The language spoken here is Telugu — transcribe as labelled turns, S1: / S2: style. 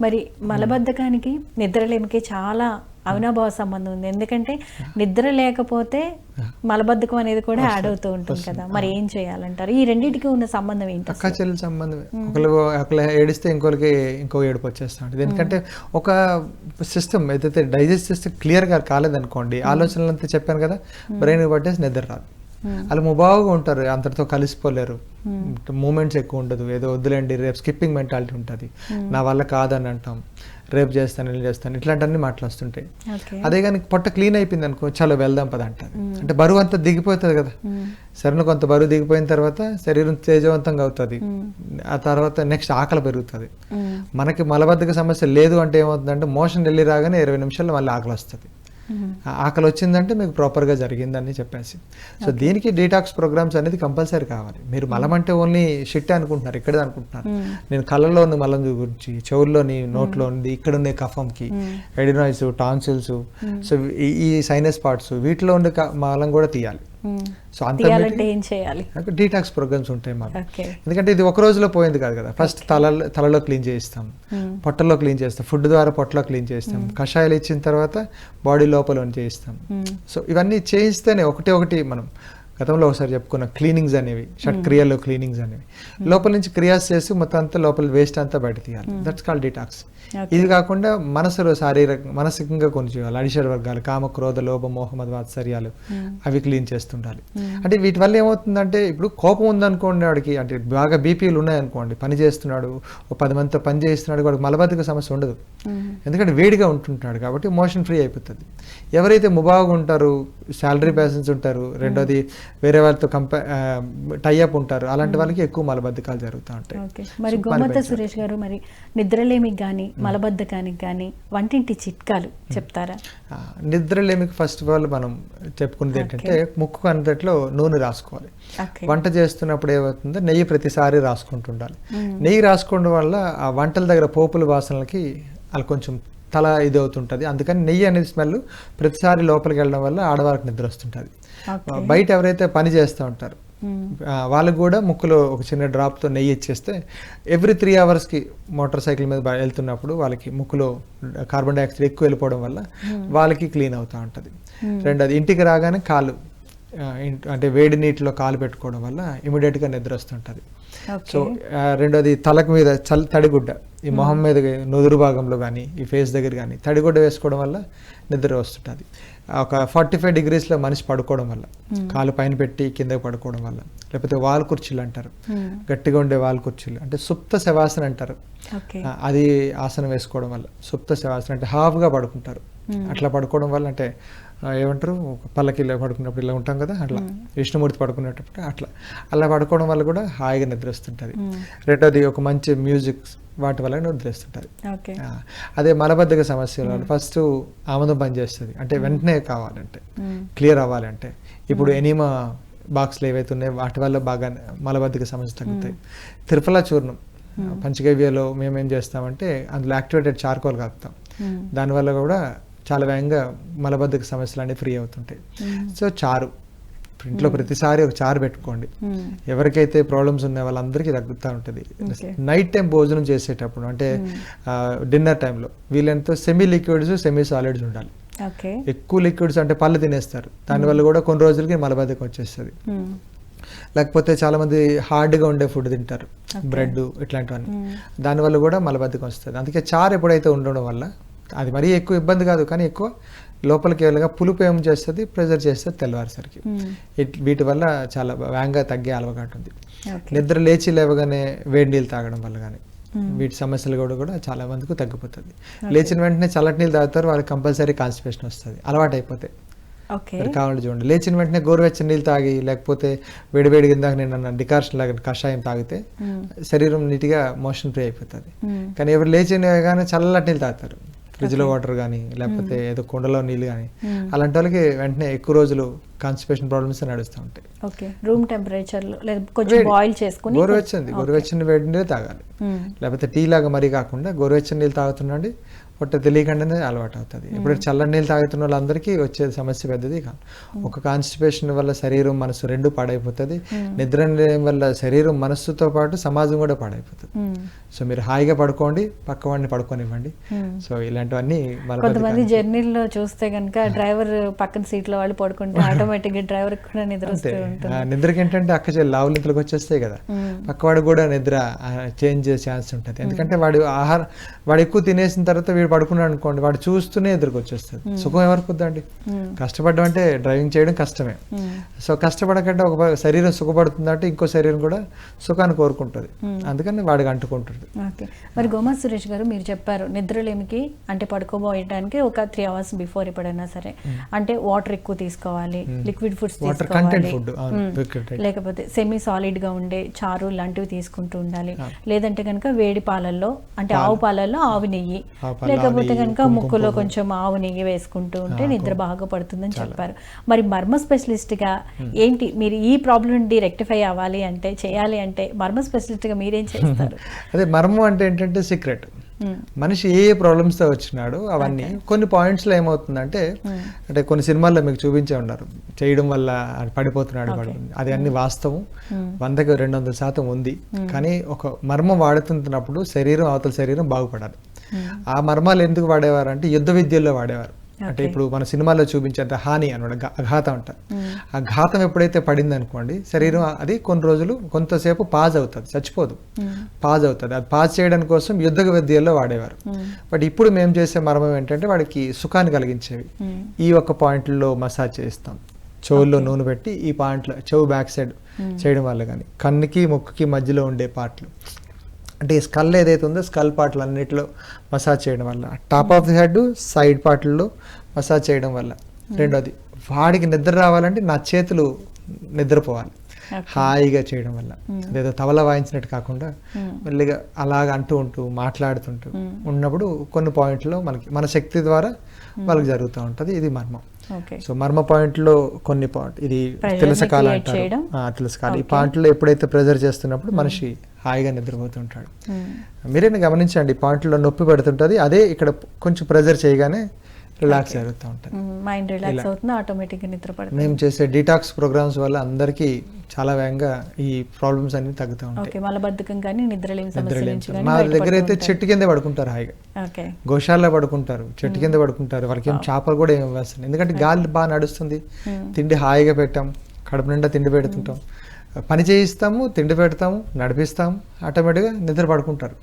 S1: మరి మలబద్ధకానికి నిద్రలేమికి చాలా అవినాభావ సంబంధం ఉంది. ఎందుకంటే నిద్ర లేకపోతే మలబద్ధకం అనేది కూడా యాడ్ అవుతూ ఉంటుంది కదా. మరి ఏం చేయాలంటారు? ఈ రెండింటికి ఉన్న సంబంధం ఏంటి
S2: అక్క చెల్లెల సంబంధమే. ఒకరు ఒకరు ఏడిస్తే ఇంకోరికి ఇంకో ఏడుపు వచ్చేస్తూ ఉంటుంది. ఎందుకంటే ఒక సిస్టమ్ ఏదైతే డైజెస్ట్ సిస్టమ్ క్లియర్గా కాలేదనుకోండి ఆలోచనలు అంతా చెప్పాను కదా బ్రెయిన్ పట్టేసి నిద్ర రాదు. వాళ్ళు ముబావుగా ఉంటారు అంతటితో కలిసిపోలేరు. మూమెంట్స్ ఎక్కువ ఉండదు. ఏదో వద్దులేండి రేపు స్కిప్పింగ్ మెంటాలిటీ ఉంటుంది. నా వల్ల కాదని అంటాం. రేపు చేస్తాను నేను చేస్తాను ఇట్లాంటివన్నీ మాటలు వస్తుంటాయి.
S1: ఓకే.
S2: అదే కానీ పొట్ట క్లీన్ అయిపోయింది అనుకో చలో వెళ్దాం పద అంటారు. అంటే బరువు అంతా దిగిపోతుంది కదా. సరైన కొంత బరువు దిగిపోయిన తర్వాత శరీరం తేజవంతంగా అవుతుంది. ఆ తర్వాత నెక్స్ట్ ఆకలి పెరుగుతుంది. మనకి మలబద్ధక సమస్య లేదు అంటే ఏమవుతుందంటే మోషన్ వెళ్ళి రాగానే ఇరవై నిమిషాల్లో మళ్ళీ ఆకలి వస్తుంది. ఆకలి వచ్చిందంటే మీకు ప్రాపర్గా జరిగిందని చెప్పేసి. సో దీనికి డీటాక్స్ ప్రోగ్రామ్స్ అనేది కంపల్సరీ కావాలి. మీరు మలం అంటే ఓన్లీ షిట్ అనుకుంటున్నారు ఇక్కడే అనుకుంటున్నారు. నేను కళ్ళల్లో ఉంది మలం గురించి చెవుల్లోని నోట్లో ఉంది ఇక్కడ ఉండే కఫంకి ఎడినాయిస్ టాన్సిల్స్. సో ఈ- సైనస్ పార్ట్స్ వీటిలో ఉండే మలం కూడా తీయాలి. సో అంత
S1: తీయాలంటే ఏం చేయాలి?
S2: డీటాక్స్ ప్రోగ్రామ్స్ ఉంటాయి మాకు. ఎందుకంటే ఇది ఒక రోజులో పోయింది కాదు కదా. ఫస్ట్ తల తలలో క్లీన్ చేయిస్తాం. పొట్టలో క్లీన్ చేస్తాం. ఫుడ్ ద్వారా పొట్టలో క్లీన్ చేస్తాం. కషాయాలు ఇచ్చిన తర్వాత బాడీ లోపల చేయిస్తాం సో ఇవన్నీ చేయిస్తేనే ఒకటి ఒకటి మనం గతంలో ఒకసారి చెప్పుకున్న క్లీనింగ్స్ అనేవి షట్ క్రియలో క్లీనింగ్స్ అనేవి. లోపల నుంచి క్రియాస్ చేసి మొత్తం అంతా లోపల వేస్ట్ అంతా బయట తీయాలి. దట్స్ కాల్ డీటాక్స్ ఇది కాకుండా మనసులో శారీరక మానసికంగా కొన్ని చేయాలి. అడిషర్ వర్గాలు కామ క్రోధ లోభ మోహ మద వాత్సర్యాలు అవి క్లీన్ చేస్తుండాలి. అంటే వీటి వల్ల ఏమవుతుందంటే ఇప్పుడు కోపం ఉందనుకోండి వాడికి అంటే బాగా బీపీలు ఉన్నాయనుకోండి పని చేస్తున్నాడు ఓ పది మందితో పని చేస్తున్నాడు వాడికి మలబద్ధక సమస్య ఉండదు. ఎందుకంటే వేడిగా ఉంటుంటాడు కాబట్టి మోషన్ ఫ్రీ అయిపోతుంది. ఎవరైతే ముబాగా ఉంటారు శాలరీ పేషెంట్స్ ఉంటారు రెండోది వేరే వాళ్ళతో కంపే టైఅప్ ఉంటారు. అలాంటి వాళ్ళకి ఎక్కువ మలబద్ధకాలు జరుగుతూ ఉంటాయి.
S1: ఓకే. మరి గోమత సురేష్ గారు మరి నిద్రలేమికి కానీ మలబద్ధకానికి కానీ వంటింటి చిట్కాలు చెప్తారా?
S2: నిద్రలేమికి ఫస్ట్ ఆఫ్ ఆల్ మనం చెప్పుకునేది ఏంటంటే ముక్కు అంతట్లో నూనె రాసుకోవాలి. వంట చేస్తున్నప్పుడు ఏమవుతుందో నెయ్యి ప్రతిసారి రాసుకుంటుండాలి. నెయ్యి రాసుకోవడం వల్ల ఆ వంటల దగ్గర పోపుల వాసనలకి అది కొంచెం తల ఇది అవుతుంటుంది. అందుకని నెయ్యి అనేది స్మెల్ ప్రతిసారి లోపలికి వెళ్ళడం వల్ల ఆడవారికి నిద్ర వస్తుంటుంది. బయట ఎవరైతే పని చేస్తూ ఉంటారు ఆ, వాళ్ళకు కూడా ముక్కులో ఒక చిన్న డ్రాప్తో నెయ్యి ఇచ్చేస్తే ఎవ్రీ త్రీ అవర్స్కి మోటార్ సైకిల్ మీద వెళ్తున్నప్పుడు వాళ్ళకి ముక్కులో కార్బన్ డైఆక్సైడ్ ఎక్కువ వెళ్ళిపోవడం వల్ల వాళ్ళకి క్లీన్ అవుతూ ఉంటుంది. రెండోది ఇంటికి రాగానే కాలు అంటే వేడి నీటిలో కాలు పెట్టుకోవడం వల్ల ఇమీడియట్గా నిద్ర వస్తుంటుంది. సో రెండోది తలకు మీద చల్ తడిగుడ్డ ఈ మొహం మీద నుదురు భాగంలో కానీ ఈ ఫేస్ దగ్గర కానీ తడిగుడ్డ వేసుకోవడం వల్ల నిద్ర వస్తుంటుంది. ఒక ఫార్టీ ఫైవ్ డిగ్రీస్లో మనిషి పడుకోవడం వల్ల కాలు పైన పెట్టి కిందకి పడుకోవడం వల్ల లేకపోతే వాల్ కుర్చీలు అంటారు. గట్టిగా ఉండే వాల్ కుర్చీలు. అంటే సుప్త శవాసన అంటారు. అది ఆసనం వేసుకోవడం వల్ల సుప్త శవాసన అంటే హాఫ్గా పడుకుంటారు. అట్లా పడుకోవడం వల్ల అంటే ఏమంటారు? పల్లకిలో పడుకున్నప్పుడు ఇలా ఉంటాం కదా అట్లా. విష్ణుమూర్తి పడుకునేటప్పుడు అట్లా. అలా పడుకోవడం వల్ల కూడా హాయిగా నిద్ర వస్తుంటుంది రెండోది ఒక మంచి మ్యూజిక్ వాటి వల్ల నిద్ర వస్తుంటుంది అదే మలబద్ధక సమస్యలు ఫస్ట్ ఆమదం పనిచేస్తుంది. అంటే వెంటనే కావాలంటే క్లియర్ అవ్వాలంటే. ఇప్పుడు ఎనీమా బాక్స్లు ఏవైతే ఉన్నాయో వాటి వల్ల బాగా మలబద్ధక సమస్య తగ్గుతాయి. తిరుపల చూర్ణం పంచగవ్యలో మేము ఏం చేస్తామంటే అందులో యాక్టివేటెడ్ చార్కోల్ కలుపుతాం దానివల్ల కూడా చాలా వేగంగా మలబద్ధక సమస్యలు అనేవి ఫ్రీ అవుతుంటాయి. సో చారు. ఇంట్లో ప్రతిసారి ఒక చారు పెట్టుకోండి. ఎవరికైతే ప్రాబ్లమ్స్ ఉన్నాయో వాళ్ళందరికీ తగ్గుతూ ఉంటుంది. నైట్ టైం భోజనం చేసేటప్పుడు అంటే డిన్నర్ టైంలో వీళ్ళంతా సెమీ లిక్విడ్స్ సెమీ సాలిడ్స్ ఉండాలి. ఎక్కువ లిక్విడ్స్ అంటే పళ్ళు తినేస్తారు. దానివల్ల కూడా కొన్ని రోజులకి మలబద్ధకం వచ్చేస్తుంది. లేకపోతే చాలా మంది హార్డ్గా ఉండే ఫుడ్ తింటారు. బ్రెడ్ ఇట్లాంటివన్నీ. దానివల్ల కూడా మలబద్ధకం వస్తుంది. అందుకే చారు ఎప్పుడైతే ఉండడం వల్ల అది మరీ ఎక్కువ ఇబ్బంది కాదు కానీ ఎక్కువ లోపలికి వెళ్ళగా పులుపు ఏం చేస్తుంది ప్రెజర్ చేస్తుంది తెల్లవారిసరికి. వీటి వల్ల చాలా వేగంగా తగ్గే అలవాటు ఉంది. నిద్ర లేచి లేవగానే వేడి నీళ్ళు తాగడం వల్ల కానీ వీటి సమస్యలు కూడా కూడా చాలా మందికి తగ్గిపోతుంది. లేచిన వెంటనే చల్లటి నీళ్ళు తాగుతారు వాళ్ళకి కంపల్సరీ కాన్స్టిపేషన్ వస్తుంది. అలవాటు అయిపోతే మీరు కావాలంటే చూడండి లేచిన వెంటనే గోరువెచ్చని నీళ్ళు తాగి లేకపోతే వేడివేడి కిందాక నేను అన్న డికాషన్ లాగా కషాయం తాగితే శరీరం నీట్గా మోషన్ ఫ్రీ అయిపోతుంది. కానీ ఎవరు లేచిన కానీ చల్లటి నీళ్ళు తాగుతారు. ఫ్రిడ్జ్లో వాటర్ కానీ లేకపోతే ఏదో కుండలో నీళ్ళు కానీ అలాంటి వాళ్ళకి వెంటనే ఎక్కువ రోజులు కాన్స్టిపేషన్ ప్రాబ్లమ్స్ నడుస్తూ ఉంటాయి.
S1: ఓకే. రూమ్ టెంపరేచర్లో లేదా కొంచెం బాయిల్ చేసుకుని
S2: గోరువెచ్చంది. గోరువెచ్చని వేడి నీళ్ళు తాగాలి. లేకపోతే టీ లాగా మరీ కాకుండా గోరువెచ్చని నీళ్ళు తాగుతుండండి పొట్ట తెలియకుండానే అలవాటు అవుతుంది. ఇప్పుడు చల్లని నీళ్ళు తాగుతున్న వాళ్ళందరికీ వచ్చే సమస్య పెద్దది కాదు. ఒక కాన్స్టిపేషన్ వల్ల శరీరం మనసు రెండు పాడైపోతుంది. నిద్ర లేని వల్ల శరీరం మనస్సుతో పాటు సమాజం కూడా పాడైపోతుంది. సో మీరు హాయిగా పడుకోండి పక్క వాడిని పడుకోనివ్వండి. సో ఇలాంటివన్నీ
S1: కొంతమంది జర్నీల్లో చూస్తే కనుక డ్రైవర్ పక్కన సీట్లో వాళ్ళు పడుకుంటే ఆటోమేటిక్గా డ్రైవర్ కూడా నిద్ర
S2: నిద్రకి ఏంటంటే అక్క చెల్లి లావు నిద్రలకు వచ్చేస్తాయి కదా. పక్కవాడు కూడా నిద్ర చేంజ్ చేసే ఛాన్స్ ఉంటుంది. ఎందుకంటే వాడు ఆహారం వాడు ఎక్కువ తినేసిన తర్వాత వీడు పడుకున్నాడు అనుకోండి వాడు చూస్తూనే ఎదురుకు వచ్చేస్తుంది సుఖం ఎవరికి వద్దండి. కష్టపడడం అంటే డ్రైవింగ్ చేయడం కష్టమే. సో కష్టపడకంటే ఒక శరీరం సుఖపడుతుందంటే ఇంకో శరీరం కూడా సుఖాన్ని కోరుకుంటుంది. అందుకని వాడికి అంటుకుంటుంది.
S1: ఓకే. మరి గోమా సురేష్ గారు మీరు చెప్పారు నిద్రలేమికి అంటే పడుకోబోయడానికి ఒక త్రీ అవర్స్ బిఫోర్ ఎప్పుడైనా సరే. అంటే వాటర్ ఎక్కువ తీసుకోవాలి లిక్విడ్ ఫుడ్స్ తీసుకోవాలి. లేకపోతే సెమీ సాలిడ్గా ఉండే చారు లాంటివి తీసుకుంటూ ఉండాలి. లేదంటే కనుక వేడి పాలల్లో అంటే ఆవు పాలల్లో ఆవు నెయ్యి. లేకపోతే కనుక ముక్కులో. కొంచెం ఆవు నెయ్యి వేసుకుంటూ ఉంటే నిద్ర బాగా పడుతుందని చెప్పారు. మరి మర్మ స్పెషలిస్ట్గా ఏంటి మీరు ఈ ప్రాబ్లం నుండి రెక్టిఫై అవ్వాలి అంటే చేయాలి అంటే మర్మ స్పెషలిస్ట్గా మీరేం చేస్తారు?
S2: అదే మర్మం అంటే ఏంటంటే సీక్రెట్. మనిషి ఏ ఏ ప్రాబ్లమ్స్తో వచ్చినాడు అవన్నీ కొన్ని పాయింట్స్లో ఏమవుతుందంటే అంటే కొన్ని సినిమాల్లో మీకు చూపించే ఉన్నారు చేయడం వల్ల పడిపోతున్నాడు అది అన్ని వాస్తవం. వందకు రెండు వందల శాతం ఉంది. కానీ ఒక మర్మం వాడుతున్నప్పుడు శరీరం అవతల శరీరం బాగుపడాలి. ఆ మర్మాలు ఎందుకు వాడేవారు అంటే యుద్ధ విద్యల్లో వాడేవారు. అంటే ఇప్పుడు మన సినిమాలో చూపించేంత హాని అనమాట ఘా- ఘాతం అంటారు ఆ ఘాతం ఎప్పుడైతే పడింది అనుకోండి శరీరం అది కొన్ని రోజులు కొంతసేపు పాజ్ అవుతుంది చచ్చిపోదు. పాజ్ అవుతుంది. అది పాజ్ చేయడం కోసం యుద్ధ విద్యల్లో వాడేవారు. బట్ ఇప్పుడు మేము చేసే మర్మం ఏంటంటే వాడికి సుఖాన్ని కలిగించేవి. ఈ ఒక్క పాయింట్లో మసాజ్ చేస్తాం చెవుల్లో నూనె పెట్టి ఈ పాయింట్లో చెవు బ్యాక్ సైడ్ చేయడం వల్ల కానీ కన్నుకి ముక్కుకి మధ్యలో ఉండే పార్ట్లు. అంటే ఈ స్కల్ ఏదైతే ఉందో స్కల్ పార్ట్లు అన్నిటిలో మసాజ్ చేయడం వల్ల. Top of the head side పార్ట్లలో massage చేయడం వల్ల. రెండోది వాడికి నిద్ర రావాలంటే నా చేతులు నిద్రపోవాలి. హాయిగా చేయడం వల్ల. అదేదో తబల వాయించినట్టు కాకుండా మెల్లిగా అలాగ అంటూ ఉంటూ మాట్లాడుతుంటూ ఉన్నప్పుడు కొన్ని పాయింట్లో మనకి మన శక్తి ద్వారా వాళ్ళకి జరుగుతూ ఉంటుంది. ఇది మర్మం. సో మర్మ పాయింట్లో కొన్ని పాయింట్ ఇది తిలసకాలు అంటారు. తిలసకాలు ఈ పాయింట్లో ఎప్పుడైతే ప్రెజర్ చేస్తున్నప్పుడు మనిషి హాయిగా నిద్రపోతుంటాడు. మీరైనా గమనించండి పాయింట్లో నొప్పి పెడుతుంటుంది అదే ఇక్కడ కొంచెం ప్రెజర్ చేయగానే రిలాక్స్ జరుగుతూ ఉంటుంది.
S1: మైండ్ రిలాక్స్ అవుతుంది ఆటోమేటిక్గా నిద్ర పడుతుంది.
S2: మేము చేసే డీటాక్స్ ప్రోగ్రామ్స్ వల్ల అందరికీ చాలా వేగంగా ఈ ప్రాబ్లమ్స్ అన్ని తగ్గుతూ ఉంటాయి.
S1: ఓకే మలబద్ధకం కానీ నిద్రలేని సమస్య
S2: నిద్రలేని
S1: నుంచి
S2: సమస్య.
S1: కానీ
S2: మా దగ్గర అయితే. చెట్టు కింద పడుకుంటారు హాయిగా.
S1: ఓకే
S2: గోశాలలో పడుకుంటారు చెట్టు కింద పడుకుంటారు వాళ్ళకి ఏం చేపలు కూడా ఏమి వేస్తుంది ఎందుకంటే గాలి బాగా నడుస్తుంది తిండి హాయిగా పెట్టాం కడుపు నిండా తిండి పెడుతుంటాం. పని చేయిస్తాము తిండి పెడతాము నడిపిస్తాము ఆటోమేటిక్గా నిద్ర పడుకుంటారు.